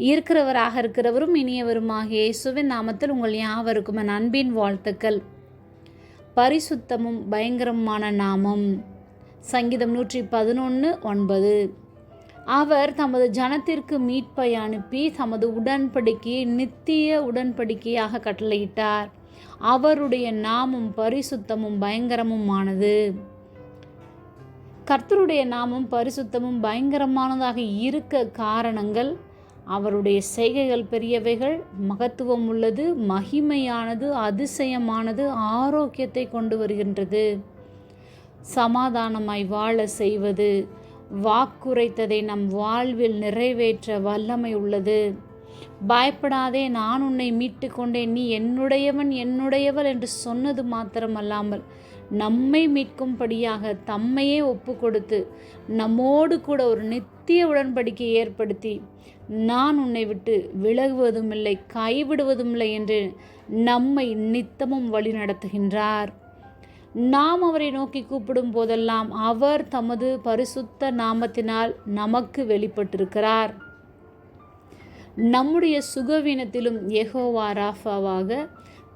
இருக்கிறவராக இருக்கிறவரும் இனியவருமாகிய இயேசுவின் நாமத்தில் உங்கள் யாவருக்கும் என் அன்பின் வாழ்த்துக்கள். பரிசுத்தமும் பயங்கரமான நாமம். சங்கீதம் நூற்றி பதினொன்று ஒன்பது. அவர் தமது ஜனத்திற்கு மீட்பை அனுப்பி தமது உடன்படிக்கையை நித்திய உடன்படிக்கையாக கட்டளையிட்டார். அவருடைய நாமம் பரிசுத்தமும் பயங்கரமுமானது. கர்த்தருடைய நாமம் பரிசுத்தமும் பயங்கரமானதாக இருக்க காரணங்கள் அவருடைய செய்கைகள் பெரியவைகள் மகத்துவம் உள்ளது மகிமையானது அதிசயமானது ஆரோக்கியத்தை கொண்டு வருகின்றது. சமாதானமாய் வாழ செய்வது வாக்குரைத்ததை நம் வாழ்வில் நிறைவேற்ற வல்லமை உள்ளது. பயப்படாதே நான் உன்னை மீட்டு கொண்டேன் நீ என்னுடையவன் என்னுடையவள் என்று சொன்னது மாத்திரமல்லாமல் நம்மை மீட்கும்படியாக தம்மையே ஒப்பு கொடுத்து நம்மோடு கூட ஒரு நித் சத்திய உடன்படிக்கை ஏற்படுத்தி நான் உன்னை விட்டு விலகுவதும் இல்லை கைவிடுவதும் இல்லை என்று நம்மை நித்தமும் வழி நடத்துகின்றார். நாம் அவரை நோக்கி கூப்பிடும் போதெல்லாம் அவர் தமது பரிசுத்த நாமத்தினால் நமக்கு வெளிப்பட்டிருக்கிறார். நம்முடைய சுகவீனத்திலும் எகோவா ராஃபாவாக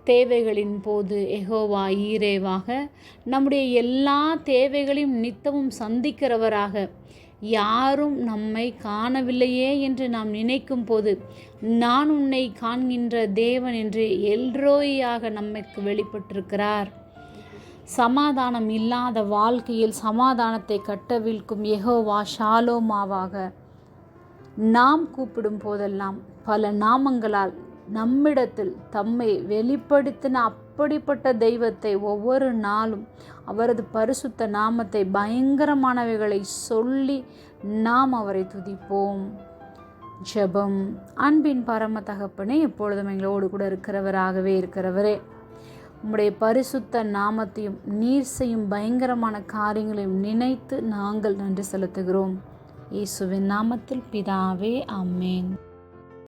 தேவைகளின் போது எகோவா ஈரேவாக நம்முடைய எல்லா தேவைகளையும் நித்தமும் சந்திக்கிறவராக யாரும் நம்மை காணவில்லையே என்று நாம் நினைக்கும் போது நான் உன்னை காண்கின்ற தேவன் என்று எல்ரோயாக நம்மைக்கு வெளிப்பட்டிருக்கிறார். சமாதானம் இல்லாத வாழ்க்கையில் சமாதானத்தை கட்டவிழ்க்கும் எகோவா ஷாலோமாவாக நாம் கூப்பிடும் போதெல்லாம் பல நாமங்களால் நம்மிடத்தில் தம்மை வெளிப்படுத்தின அப்படிப்பட்ட தெய்வத்தை ஒவ்வொரு நாளும் அவரது பரிசுத்த நாமத்தை பயங்கரமானவைகளை சொல்லி நாம் அவரை துதிப்போம். ஜெபம். அன்பின் பரம தகப்பனே எப்பொழுதும் எங்களோடு கூட இருக்கிறவராகவே இருக்கிறவரே உம்முடைய பரிசுத்த நாமத்தையும் நீர் செய்யும் பயங்கரமான காரியங்களையும் நினைத்து நாங்கள் நன்றி செலுத்துகிறோம். இயேசுவின் நாமத்தில் பிதாவே அம்மேன்